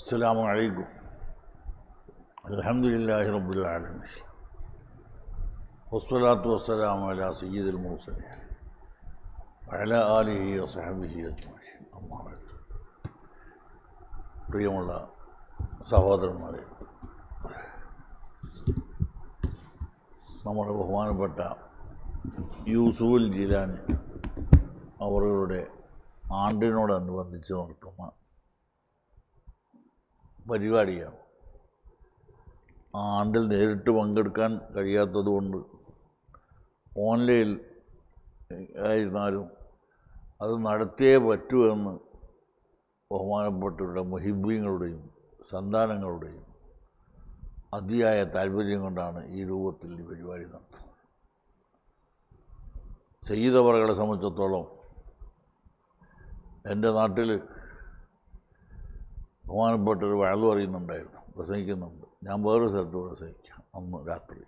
السلام عليكم الحمد لله رب العالمين والصلاة والسلام على سيد المرسلين وعلى آله وصحبه أجمعين أما بعد പ്രിയമുള്ള സഹോദരന്മാരെ നമ്മുടെ ബഹുമാനപ്പെട്ട യൂസുൽ ജിലാനി അവരുടെ ആണ്ടിനോടനുബന്ധിച്ച് നടത്തുന്ന പരിപാടിയാണ്. ആണ്ടിൽ നേരിട്ട് പങ്കെടുക്കാൻ കഴിയാത്തതുകൊണ്ട് ഓൺലൈൻ ആയിരുന്നാലും അത് നടത്തിയേ പറ്റൂ എന്ന് ബഹുമാനപ്പെട്ടവരുടെ മുഹിബീങ്ങളുടെയും സന്താനങ്ങളുടെയും അതിയായ താല്പര്യം കൊണ്ടാണ് ഈ രൂപത്തിൽ ഈ പരിപാടി നടത്തുന്നത്. ചെയ്തവറുകളെ സംബന്ധിച്ചിടത്തോളം എന്റെ നാട്ടിൽ ബഹുമാനപ്പെട്ടൊരു വഴൽ പറയുന്നുണ്ടായിരുന്നു പ്രസംഗിക്കുന്നുണ്ട്. ഞാൻ വേറൊരു സ്ഥലത്ത് പ്രസംഗിക്കാം അന്ന് രാത്രി.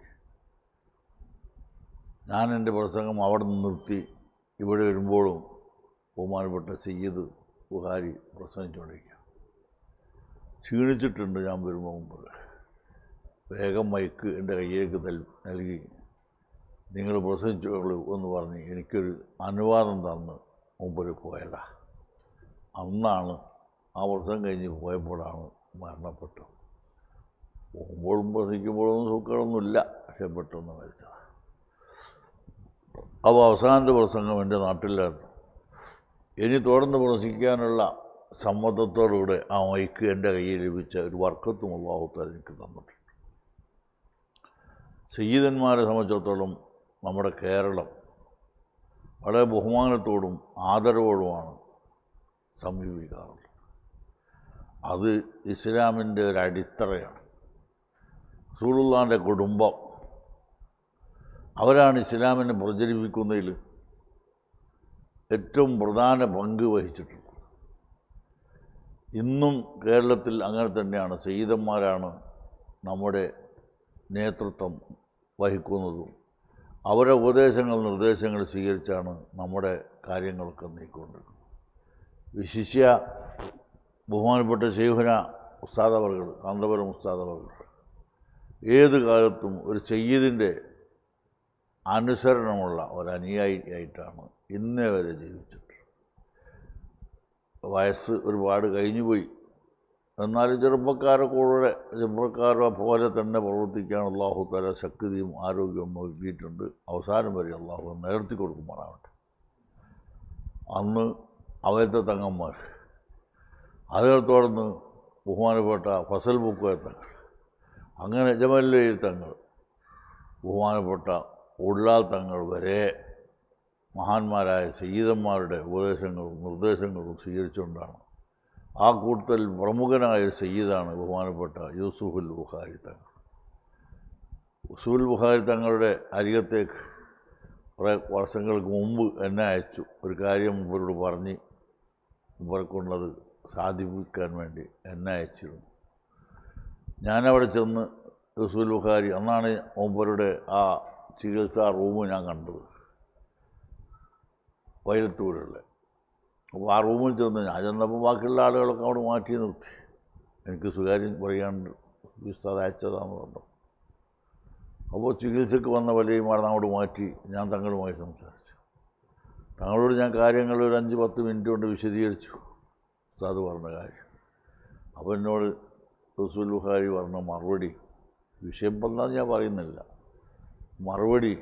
ഞാൻ എന്റെ പ്രസംഗം അവിടെ നിന്ന് നിർത്തി ഇവിടെ വരുമ്പോഴും ബഹുമാനപ്പെട്ട സയ്യിദ് ബുഹാരി പ്രസംഗിച്ചുകൊണ്ടിരിക്കുക. ക്ഷീണിച്ചിട്ടുണ്ട് ഞാൻ വരുമ്പോൾ മുമ്പ്. വേഗം മൈക്ക് എന്റെ കയ്യിലേക്ക് നൽകി. നിങ്ങൾ പ്രസംഗിച്ചോളൂ എന്ന് പറഞ്ഞ് എനിക്കൊരു അനുവാദം തന്ന് മുമ്പിൽ പോയതാണ് അന്നാണ് ആ വർഷം കഴിഞ്ഞ് പോയപ്പോഴാണ് മരണപ്പെട്ടത്. പോകുമ്പോഴും പ്രസംഗിക്കുമ്പോഴൊന്നും സുഖമൊന്നുമില്ല പക്ഷെ പെട്ടെന്ന് മരിച്ചത്. അപ്പോൾ അവസാനത്തെ പ്രസംഗം എന്റെ നാട്ടിലായിരുന്നു. ഇനി തുടർന്ന് പ്രസംഗിക്കാനുള്ള സമ്മതത്തോടുകൂടെ ആ മൈക്ക് എന്റെ കയ്യിൽ ലഭിച്ച ഒരു വർക്കത്തും അള്ളാഹുത്താൽ എനിക്ക് തന്നിട്ടുണ്ട്. സയ്യിദന്മാരെ സംബന്ധിച്ചിടത്തോളം നമ്മുടെ കേരളം വളരെ ബഹുമാനത്തോടും ആദരവോടുമാണ് സമീപിക്കാറുള്ളത്. അത് ഇസ്ലാമിന്റെ ഒരു അടിത്തറയാണ്. റസൂലുള്ളാന്റെ കുടുംബം. അവരാണ് ഇസ്ലാമിനെ പ്രചരിപ്പിക്കുന്നതിൽ ഏറ്റവും പ്രധാന പങ്ക് വഹിച്ചിട്ടുള്ളത്. ഇന്നും കേരളത്തിൽ അങ്ങനെ തന്നെയാണ്. സയ്യിദന്മാരാണ് നമ്മുടെ നേതൃത്വം വഹിക്കുന്നതും. അവരുടെ ഉപദേശങ്ങൾ നിർദ്ദേശങ്ങൾ സ്വീകരിച്ചാണ് നമ്മുടെ കാര്യങ്ങളൊക്കെ നീക്കൊണ്ടിരിക്കുന്നത് വിശിഷ്യ ബഹുമാനപ്പെട്ട ശൈഹുന ഉസ്താദവർകൾ കാന്തപുരം ഉസ്താദവർകൾ ഏത് കാലത്തും ഒരു ചെയ്യതിന്റെ അനുസരണമുള്ള ഒരു അനുയായി ആയിട്ടാണ് ഇന്നേ വരെ ജീവിച്ചിട്ട് വയസ്സ് ഒരുപാട് കഴിഞ്ഞുപോയി. എന്നാലും ചെറുപ്പക്കാരെ കൂടെ ചെറുപ്പക്കാരെ പോലെ തന്നെ പ്രവർത്തിക്കാൻ അള്ളാഹു തല ശക്തിയും ആരോഗ്യവും നൽകിയിട്ടുണ്ട്. അവസാനം വരെ അള്ളാഹു നിലർത്തി കൊടുക്കുമാറാവട്ടെ അന്ന് അവരുടെ തങ്ങന്മാർ അതിനെ തുടർന്ന് ബഹുമാനപ്പെട്ട ഫസൽ ബുക്കോയ തങ്ങൾ അങ്ങനെ ജമല്ലയിൽ തങ്ങൾ ബഹുമാനപ്പെട്ട ഉള്ളാൽ തങ്ങൾ വരെ മഹാന്മാരായ സയ്യിദന്മാരുടെ ഉപദേശങ്ങളും നിർദ്ദേശങ്ങളും സ്വീകരിച്ചുകൊണ്ടാണ്. ആ കൂട്ടത്തിൽ പ്രമുഖനായ സയ്യിദാണ് ബഹുമാനപ്പെട്ട യൂസുഫുൽ ബുഖാരി തങ്ങൾ. യൂസുഫുൽ ബുഖാരി തങ്ങളുടെ അരികത്തേക്ക് കുറേ വർഷങ്ങൾക്ക് മുമ്പ് എന്നെ അയച്ചു. ഒരു കാര്യം ഇവരോട് പറഞ്ഞ് ഇവർക്കുള്ളത് സാധിപ്പിക്കാൻ വേണ്ടി എന്നെ അയച്ചിരുന്നു. ഞാനവിടെ ചെന്ന് യൂസുഫുൽ ബുഖാരി അന്നാണ് ഒമ്പരുടെ ആ ചികിത്സാ റൂം ഞാൻ കണ്ടത്. വയലത്തൂരുള്ള അപ്പോൾ ആ റൂമിൽ ചെന്ന് ഞാൻ ചെന്നപ്പോൾ ബാക്കിയുള്ള ആളുകളൊക്കെ അവിടെ മാറ്റി നിർത്തി. എനിക്ക് സ്വകാര്യം പറയാണ്ട് ഉസ്താദ് അയച്ചതാന്ന് പറഞ്ഞു. അപ്പോൾ ചികിത്സക്ക് വന്ന വലിയ അവിടെ അങ്ങോട്ട് മാറ്റി ഞാൻ തങ്ങളുമായി സംസാരിച്ചു. തങ്ങളോട് ഞാൻ കാര്യങ്ങൾ ഒരു അഞ്ച് പത്ത് മിനിറ്റ് കൊണ്ട് വിശദീകരിച്ചു. ഉസ്താദ് പറഞ്ഞ കാര്യം. അപ്പോൾ എന്നോട് റസൂൽ ബുഖാരി പറഞ്ഞ മറുപടി വിഷയം പറഞ്ഞാൽ ഞാൻ പറയുന്നില്ല. മറുപടി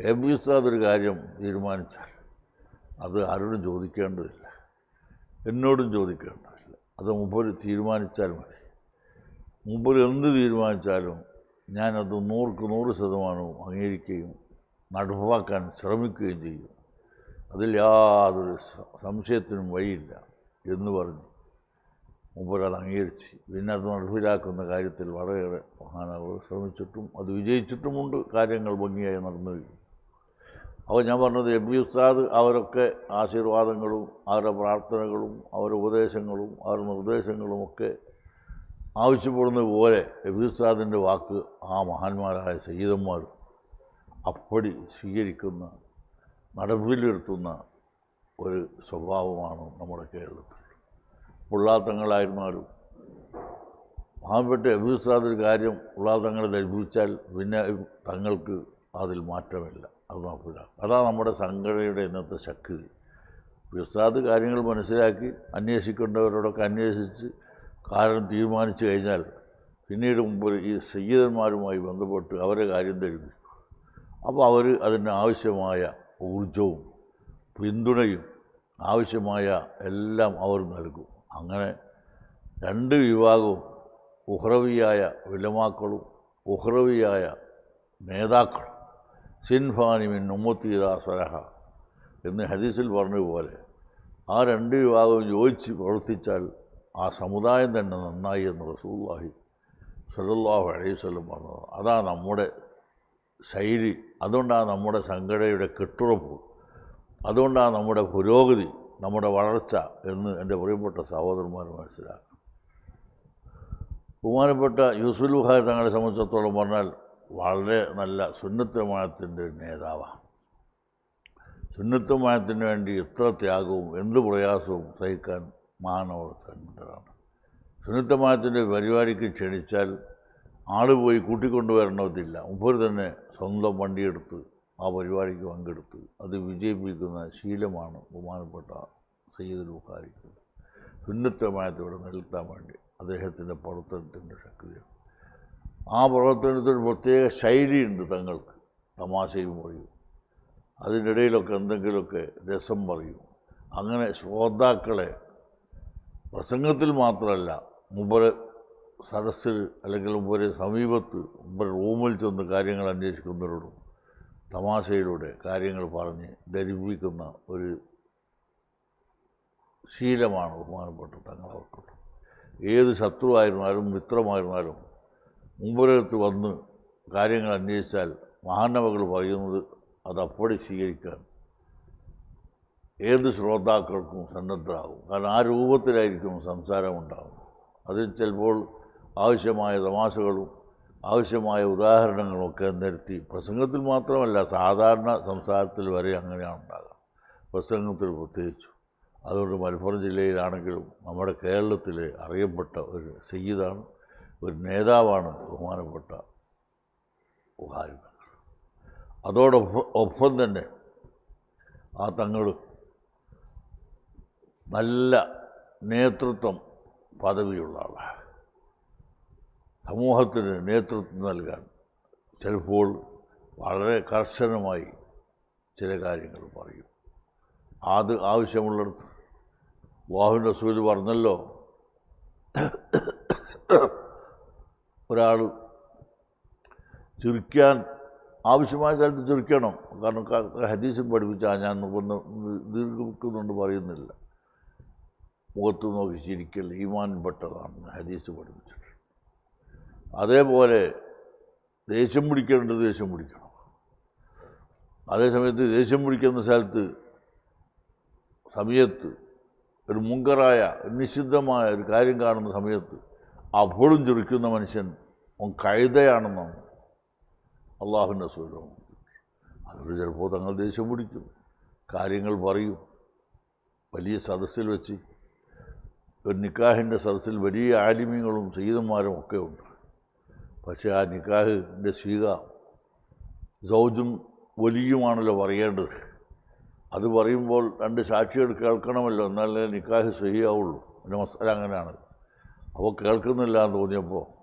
എ ബി ഉസ്താദ് ഒരു കാര്യം തീരുമാനിച്ചാൽ അത് ആരോടും ചോദിക്കേണ്ടതില്ല. എന്നോടും ചോദിക്കേണ്ടതില്ല. അത് മുമ്പൊരു തീരുമാനിച്ചാൽ മതി. മുമ്പിൽ എന്ത് തീരുമാനിച്ചാലും ഞാനത് നൂറുക്ക് നൂറ് ശതമാനവും അംഗീകരിക്കുകയും നടപ്പാക്കാൻ ശ്രമിക്കുകയും ചെയ്യും. അതിൽ യാതൊരു സംശയത്തിനും വഴിയില്ല എന്ന് പറഞ്ഞു. മുമ്പൊരാൾ അംഗീകരിച്ച്. പിന്നെ അത് നടപ്പിലാക്കുന്ന കാര്യത്തിൽ വളരെയേറെ മഹാനവർ ശ്രമിച്ചിട്ടും അത് വിജയിച്ചിട്ടുമുണ്ട്. കാര്യങ്ങൾ ഭംഗിയായി നടന്നു അപ്പോൾ ഞാൻ പറഞ്ഞത് എം ബി ഉസ്താദ് അവരൊക്കെ ആശീർവാദങ്ങളും അവരുടെ പ്രാർത്ഥനകളും അവരുടെ ഉപദേശങ്ങളും അവരുടെ നിർദ്ദേശങ്ങളും ഒക്കെ ആവശ്യപ്പെടുന്നത് പോലെ എം ബി ഉസ്താദിന്റെ വാക്ക് ആ മഹാന്മാരായ സഹീതന്മാർ അപ്പടി സ്വീകരിക്കുന്ന നടപ്പിലെടുത്തുന്ന ഒരു സ്വഭാവമാണ് നമ്മുടെ കേരളത്തിൽ. പുള്ളാത്തങ്ങളായിരുന്നാലും പാവപ്പെട്ട് ഒരു കാര്യം ഉള്ളാത്തങ്ങൾ ലഭിച്ചാൽ പിന്നെ തങ്ങൾക്ക് അതിൽ മാറ്റമില്ല. അത് നോക്കില്ല അതാണ് നമ്മുടെ സംഘടനയുടെ ഇന്നത്തെ ശക്തി. വിസ്താദ് കാര്യങ്ങൾ മനസ്സിലാക്കി അന്വേഷിക്കേണ്ടവരോടൊക്കെ അന്വേഷിച്ച് കാരണം തീരുമാനിച്ചു കഴിഞ്ഞാൽ പിന്നീട് മുമ്പ് ഈ സയ്യിദന്മാരുമായി ബന്ധപ്പെട്ട് അവരെ കാര്യം ധരിപ്പിക്കും. അപ്പോൾ അവർ അതിന് ആവശ്യമായ ഊർജവും പിന്തുണയും ആവശ്യമായ എല്ലാം അവർ നൽകും. അങ്ങനെ രണ്ട് വിഭാഗവും ഉഹ്റവിയായ വിലമാക്കളും ഉഹ്റവിയായ നേതാക്കളും സിൻഫാനിമിൻ ഉമ്മത്തീദാ സലഹ എന്ന് ഹദീസിൽ പറഞ്ഞതുപോലെ ആ രണ്ട് വിഭാഗവും യോജിച്ച് പ്രവർത്തിച്ചാൽ ആ സമുദായം തന്നെ നന്നായി എന്ന് റസൂല്ലാഹി സല്ലല്ലാഹു അലൈഹി വസല്ലം പറഞ്ഞത് അതാണ് നമ്മുടെ ശൈലി. അതുകൊണ്ടാണ് നമ്മുടെ സംഘടനയുടെ കെട്ടുറപ്പ്. അതുകൊണ്ടാണ് നമ്മുടെ പുരോഗതി നമ്മുടെ വളർച്ച എന്ന് എന്റെ പ്രിയപ്പെട്ട സഹോദരന്മാർ മനസ്സിലാക്കണം. ബഹുമാനപ്പെട്ട യൂസുൽ ബുഖാരി തങ്ങളെ സംബന്ധിച്ചിടത്തോളം പറഞ്ഞാൽ വളരെ നല്ല സുന്നത്തമാനത്തിന്റെ നേതാവാണ്. സുന്നത്തമാനത്തിന് വേണ്ടി എത്ര ത്യാഗവും എന്ത് പ്രയാസവും സഹിക്കാൻ മാനവർ സന്നദ്ധരാണ് സുന്നത്തമാനത്തിന്റെ പരിപാടിക്ക് ക്ഷണിച്ചാൽ ആൾ പോയി കൂട്ടിക്കൊണ്ടുവരണമെന്നില്ല മുമ്പ് തന്നെ സ്വന്തം വണ്ടിയെടുത്ത് ആ പരിപാടിക്ക് പങ്കെടുത്ത് അത് വിജയിപ്പിക്കുന്ന ശീലമാണ് ബഹുമാനപ്പെട്ട സയ്യിദ് ബുഖാരിക്ക്. സുന്നത്തമായത്തോടെ നിലനിർത്താൻ വേണ്ടി അദ്ദേഹത്തിന്റെ പ്രവർത്തനത്തിന്റെ ശക്തിയാണ്. ആ പ്രവർത്തനത്തിന് പ്രത്യേക ശൈലിയുണ്ട് തങ്ങൾക്ക്. തമാശയും പറയും. അതിനിടയിലൊക്കെ എന്തെങ്കിലുമൊക്കെ രസം പറയും. അങ്ങനെ ശ്രോതാക്കളെ പ്രസംഗത്തിൽ മാത്രമല്ല മുമ്പ് സദസ്സിൽ അല്ലെങ്കിൽ ഒരു സമീപത്ത് ഒരു റൂമിൽ ചെന്ന് കാര്യങ്ങൾ അന്വേഷിക്കുന്നവരോടും തമാശയിലൂടെ കാര്യങ്ങൾ പറഞ്ഞ് ധരിപ്പിക്കുന്ന ഒരു ശീലമാണ് ബഹുമാനപ്പെട്ട തങ്ങളവർക്കുള്ളത്. ഏത് ശത്രുവായിരുന്നാലും മിത്രമായിരുന്നാലും മുമ്പിനടുത്ത് വന്ന് കാര്യങ്ങൾ അന്വേഷിച്ചാൽ മഹാനവകൾ പറയുന്നത് അതപ്പടി സ്വീകരിക്കാൻ ഏത് ശ്രോതാക്കൾക്കും സന്നദ്ധരാകും. കാരണം ആ രൂപത്തിലായിരിക്കും സംസാരമുണ്ടാകും അതിൽ ചിലപ്പോൾ ആവശ്യമായ തമാശകളും ആവശ്യമായ ഉദാഹരണങ്ങളൊക്കെ നിരത്തി പ്രസംഗത്തിൽ മാത്രമല്ല സാധാരണ സംസാരത്തിൽ വരെ അങ്ങനെയാണ് ഉണ്ടാകുക പ്രസംഗത്തിൽ പ്രത്യേകിച്ചു. അതുകൊണ്ട് മലപ്പുറം ജില്ലയിലാണെങ്കിലും നമ്മുടെ കേരളത്തിലെ അറിയപ്പെട്ട ഒരു സയ്യിദാണ് ഒരു നേതാവാണ് ബഹുമാനപ്പെട്ട ബുഹാരി അതോടൊപ്പം ഒപ്പം തന്നെ ആ തങ്ങൾ നല്ല നേതൃത്വം പദവിയുള്ള ആളാണ്. സമൂഹത്തിന് നേതൃത്വം നൽകാൻ ചിലപ്പോൾ വളരെ കർശനമായി ചില കാര്യങ്ങൾ പറയും. അത് ആവശ്യമുള്ളിടത്ത് വാഹു റസൂൽ പറഞ്ഞല്ലോ ഒരാൾ ചുരുക്കാൻ ആവശ്യമായ സ്ഥലത്ത് ചുരുക്കണം. കാരണം ഹദീസും പഠിപ്പിച്ചാൽ ഞാൻ ഒന്ന് ദീർഘിക്കുന്നുണ്ട് പറയുന്നില്ല. മുഖത്ത് നോക്കി ചിരിക്കൽ ഈമാൻ പെട്ടതാണ് ഹദീസ് പഠിപ്പിച്ചിട്ടുണ്ട്. അതേപോലെ ദേഷ്യം പിടിക്കേണ്ടത് ദേഷ്യം പിടിക്കണം. അതേസമയത്ത് ദേഷ്യം പിടിക്കുന്ന സ്ഥലത്ത് സമയത്ത് ഒരു മുങ്കറായ നിഷിദ്ധമായ ഒരു കാര്യം കാണുന്ന സമയത്ത് അപ്പോഴും ചുരുക്കുന്ന മനുഷ്യൻ അവൻ കഴുതയാണെന്നാണ് അള്ളാഹുവിന്റെ സൂചന അതുകൊണ്ട് ചിലപ്പോൾ തങ്ങൾ ദേഷ്യം പിടിക്കും കാര്യങ്ങൾ പറയും വലിയ സദസ്സിൽ വെച്ച് ഒരു നിക്കാഹിന്റെ സദസ്സിൽ വലിയ ആലിമ്യങ്ങളും സീതന്മാരും ഒക്കെ ഉണ്ട്. പക്ഷേ ആ നിക്കാഹിന്റെ സ്വീക സൗജും വലിയുമാണല്ലോ പറയേണ്ടത്. അത് പറയുമ്പോൾ രണ്ട് സാക്ഷികൾ കേൾക്കണമല്ലോ. എന്നാലേ നിക്കാഹ് ശരിയാവുള്ളൂ എന്റെ മസാല അങ്ങനെയാണ്. അപ്പോൾ കേൾക്കുന്നില്ല എന്ന് തോന്നിയപ്പോൾ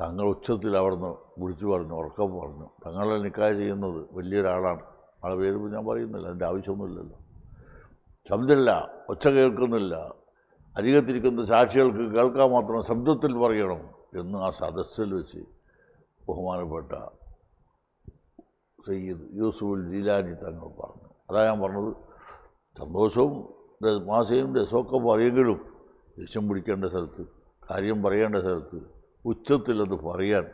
തങ്ങൾ ഉച്ചത്തിൽ അവിടുന്ന് വിളിച്ചു പറഞ്ഞു ഉറക്കം പറഞ്ഞു. തങ്ങളെ നിക്കാഹ് ചെയ്യുന്നത്? വലിയൊരാളാണ്. ആളെ പേര് ഞാൻ പറയുന്നില്ല. അതിന്റെ ആവശ്യമൊന്നുമില്ലല്ലോ. ശബ്ദമില്ല. ഒച്ച കേൾക്കുന്നില്ല. അരികത്തിരിക്കുന്ന സാക്ഷികൾക്ക് കേൾക്കാൻ മാത്രം ശബ്ദത്തിൽ പറയണം. എന്ന് ആ സദസ്സിൽ വെച്ച് ബഹുമാനപ്പെട്ട സയ്യിദ് യൂസുഫുൽ ജീലാനി തങ്ങൾ പറഞ്ഞു. അതാ ഞാൻ പറഞ്ഞത് സന്തോഷവും മാസയും രസമൊക്കെ പറയുമെങ്കിലും ദേഷ്യം പിടിക്കേണ്ട സ്ഥലത്ത് കാര്യം പറയേണ്ട സ്ഥലത്ത് ഉച്ചത്തിൽ അത് പറയാൻ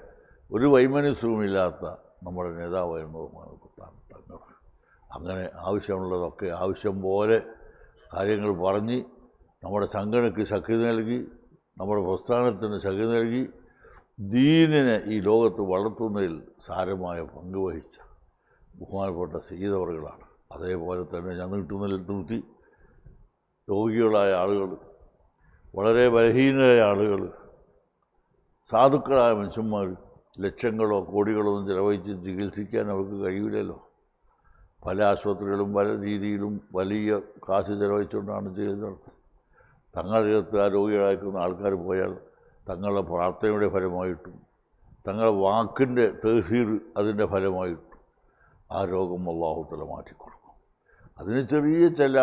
ഒരു വൈമനസ്യവുമില്ലാത്ത നമ്മുടെ നേതാവായിരുന്നു ബഹുമാനപ്പെട്ട തങ്ങൾ. അങ്ങനെ ആവശ്യമുള്ളതൊക്കെ ആവശ്യം പോലെ കാര്യങ്ങൾ പറഞ്ഞ് നമ്മുടെ സംഘടനയ്ക്ക് ശക്തി നൽകി നമ്മുടെ പ്രസ്ഥാനത്തിന് ശക്തി നൽകി ദീനിനെ ഈ ലോകത്ത് വളർത്തുന്നതിൽ സാരമായ പങ്ക് വഹിച്ച ബഹുമാനപ്പെട്ട സീതവറുകളാണ്. അതേപോലെ തന്നെ ഞാൻ നീട്ടുന്നതിൽ നിർത്തി. രോഗികളായ ആളുകൾ വളരെ ബലഹീനരായ ആളുകൾ സാധുക്കളായ മനുഷ്യന്മാർ ലക്ഷങ്ങളോ കോടികളോ ഒന്നും ചിലവഴിച്ച് ചികിത്സിക്കാൻ അവർക്ക് കഴിയില്ലല്ലോ. പല ആശുപത്രികളും പല രീതിയിലും വലിയ കാശ് ചിലവഴിച്ചുകൊണ്ടാണ് ചികിത്സ നടത്തുന്നത്. തങ്ങളുടെ ജീവിതത്തിൽ ആ രോഗികളായിരിക്കുന്ന ആൾക്കാർ പോയാൽ തങ്ങളുടെ പ്രാർത്ഥനയുടെ ഫലമായിട്ടും തങ്ങളുടെ വാക്കിന്റെ തഹസീർ അതിന്റെ ഫലമായിട്ടും ആ രോഗം അള്ളാഹുത്തല മാറ്റിക്കൊടുക്കും. അതിന് ചെറിയ ചില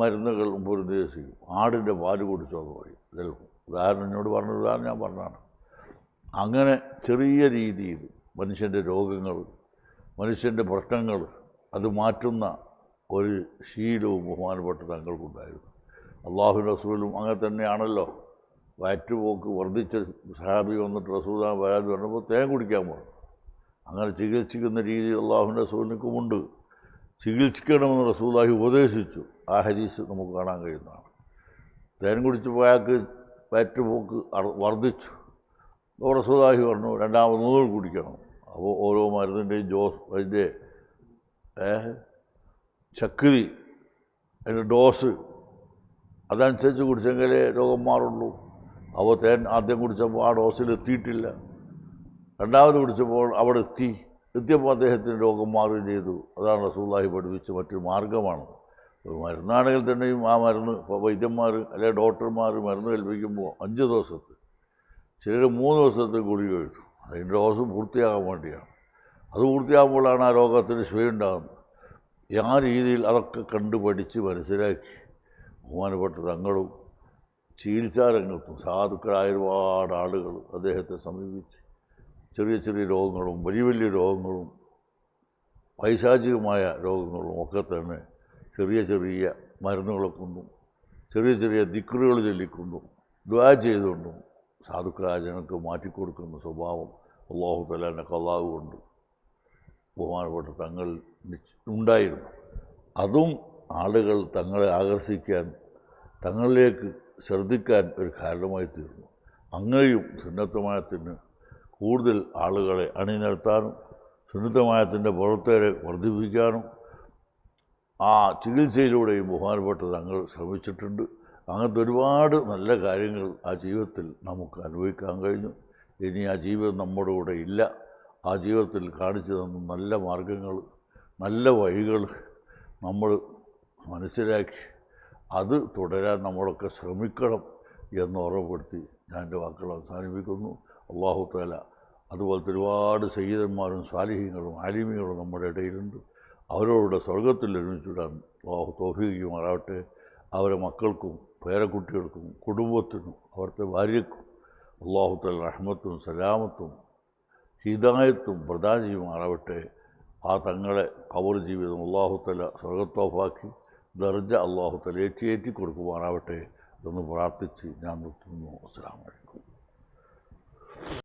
മരുന്നുകൾ നിർദ്ദേശിക്കും ആടിന്റെ പാൽ കുടിച്ചോന്ന് വഴി നൽകും ഉദാഹരണം എന്നോട് പറഞ്ഞ ഉദാഹരണം ഞാൻ പറഞ്ഞതാണ്. അങ്ങനെ ചെറിയ രീതിയിൽ മനുഷ്യന്റെ രോഗങ്ങൾ മനുഷ്യന്റെ പ്രശ്നങ്ങൾ അത് മാറ്റുന്ന ഒരു ശീലവും ബഹുമാനപ്പെട്ട തങ്ങൾക്കുണ്ടായിരുന്നു. അള്ളാഹു റസൂലും അങ്ങനെ തന്നെയാണല്ലോ. വയറ്റുപോക്ക് വർദ്ധിച്ച സഹാബി വന്നിട്ട് റസൂദാൻ വരാതെ പറഞ്ഞപ്പോൾ തേൻ കുടിക്കാൻ പറഞ്ഞു അങ്ങനെ ചികിത്സിക്കുന്ന രീതി അള്ളാഹു റസൂലിനുമുണ്ട് ചികിത്സിക്കണമെന്ന് റസൂലാഹി ഉപദേശിച്ചു. ആ ഹരീസ് നമുക്ക് കാണാൻ കഴിയുന്നതാണ്. തേൻ കുടിച്ച് അയാൾക്ക് വയറ്റുപോക്ക് വർദ്ധിച്ചു. അപ്പോൾ റസൂലാഹി പറഞ്ഞു രണ്ടാമത് നൂറ് കുടിക്കണം. അപ്പോൾ ഓരോ മരുന്നിന്റെയും ജോസ് അതിന്റെ ശക്തി അതിന്റെ ഡോസ് അതനുസരിച്ച് കുടിച്ചെങ്കിലേ രോഗം മാറുള്ളൂ. അപ്പോൾ തേൻ ആദ്യം കുടിച്ചപ്പോൾ ആ ഡോസിൽ എത്തിയിട്ടില്ല. രണ്ടാമത് കുടിച്ചപ്പോൾ അവിടെ എത്തി. എത്തിയപ്പോൾ അദ്ദേഹത്തിന് രോഗം മാറുകയും ചെയ്തു. അതാണ് റസൂള്ളാഹി പഠിപ്പിച്ച മറ്റൊരു മാർഗമാണ് ഒരു മരുന്നാണെങ്കിൽ തന്നെയും ആ മരുന്ന് വൈദ്യന്മാർ അല്ലെങ്കിൽ ഡോക്ടർമാർ മരുന്ന് കൽപ്പിക്കുമ്പോൾ അഞ്ച് ദിവസത്തെ ചിലർ മൂന്ന് ദിവസത്തെ ഗുളിക കഴിച്ചു. അതിന്റെ ഡോസ് പൂർത്തിയാകാൻ വേണ്ടിയാണ്. അത് പൂർത്തിയാകുമ്പോഴാണ് ആ രോഗത്തിന് ഉണ്ടാകുന്നത് ആ രീതിയിൽ അതൊക്കെ കണ്ടു പഠിച്ച് മനസ്സിലാക്കി. ബഹുമാനപ്പെട്ട തങ്ങളും ചികിത്സാരംഗത്തും സാധുക്കളായ ഒരുപാട് ആളുകൾ അദ്ദേഹത്തെ സമീപിച്ച് ചെറിയ ചെറിയ രോഗങ്ങളും വലിയ വലിയ രോഗങ്ങളും പൈശാചികമായ രോഗങ്ങളും ഒക്കെ തന്നെ ചെറിയ ചെറിയ മരുന്നുകളെ കൊണ്ടും ചെറിയ ചെറിയ ദിക്കറുകൾ ചൊല്ലിക്കൊണ്ടും ദ്വാ ചെയ്തുകൊണ്ടും സാധുക്കളായ ജനങ്ങൾക്ക് മാറ്റിക്കൊടുക്കുന്ന സ്വഭാവം അള്ളാഹു തലാന്റെ കള്ളാവ് കൊണ്ട് ബഹുമാനപ്പെട്ട തങ്ങൾ ഉണ്ടായിരുന്നു. അതും ആളുകൾ തങ്ങളെ ആകർഷിക്കാൻ തങ്ങളിലേക്ക് ശ്രദ്ധിക്കാൻ ഒരു കാരണമായി തീർന്നു. അങ്ങനെയും സുന്നത്തമായത്തിന് കൂടുതൽ ആളുകളെ അണിനിരത്താനും സുന്നത്തമായത്തിന്റെ പുറത്തേരെ വർദ്ധിപ്പിക്കാനും ആ ചികിത്സയിലൂടെയും ബഹുമാനപ്പെട്ട തങ്ങൾ ശ്രമിച്ചിട്ടുണ്ട്. അങ്ങനത്തെ ഒരുപാട് നല്ല കാര്യങ്ങൾ ആ ജീവിതത്തിൽ നമുക്ക് അനുഭവിക്കാൻ കഴിഞ്ഞു. ഇനി ആ ജീവിതം നമ്മുടെ കൂടെ ഇല്ല. ആ ജീവിതത്തിൽ കാണിച്ചു തന്ന നല്ല മാർഗങ്ങൾ നല്ല വഴികൾ നമ്മൾ മനസ്സിലാക്കി അത് തുടരാൻ നമ്മളൊക്കെ ശ്രമിക്കണം എന്ന് ഓർമ്മപ്പെടുത്തി ഞാൻ എന്റെ വാക്കുകൾ അവസാനിപ്പിക്കുന്നു. അള്ളാഹു താല അതുപോലത്തെ ഒരുപാട് സയ്യിദന്മാരും സ്വാലിഹ്യങ്ങളും ആലിമികളും നമ്മുടെ ഇടയിലുണ്ട്. അവരോട് സ്വർഗത്തിൽ ഒരുമിച്ചിടാൻ അള്ളാഹു തോഫിക്കുമാറാവട്ടെ അവരെ മക്കൾക്കും പേരക്കുട്ടികൾക്കും കുടുംബത്തിനും അവരുടെ ഭാര്യക്കും അള്ളാഹു താല റഹ്മത്തും സലാമത്തും ഹിദായത്തും പ്രദാനം ചെയ്യുമാറാവട്ടെ. ആ തങ്ങളെ കവർ ജീവിതം അള്ളാഹു തല സ്വർഗത്തോഫാക്കി ദർജ അള്ളാഹു തലേറ്റിയേറ്റി കൊടുക്കുവാനാവട്ടെ എന്ന് പ്രാർത്ഥിച്ച് ഞാൻ നിർത്തുന്നു. അസ്സാം വലൈക്കും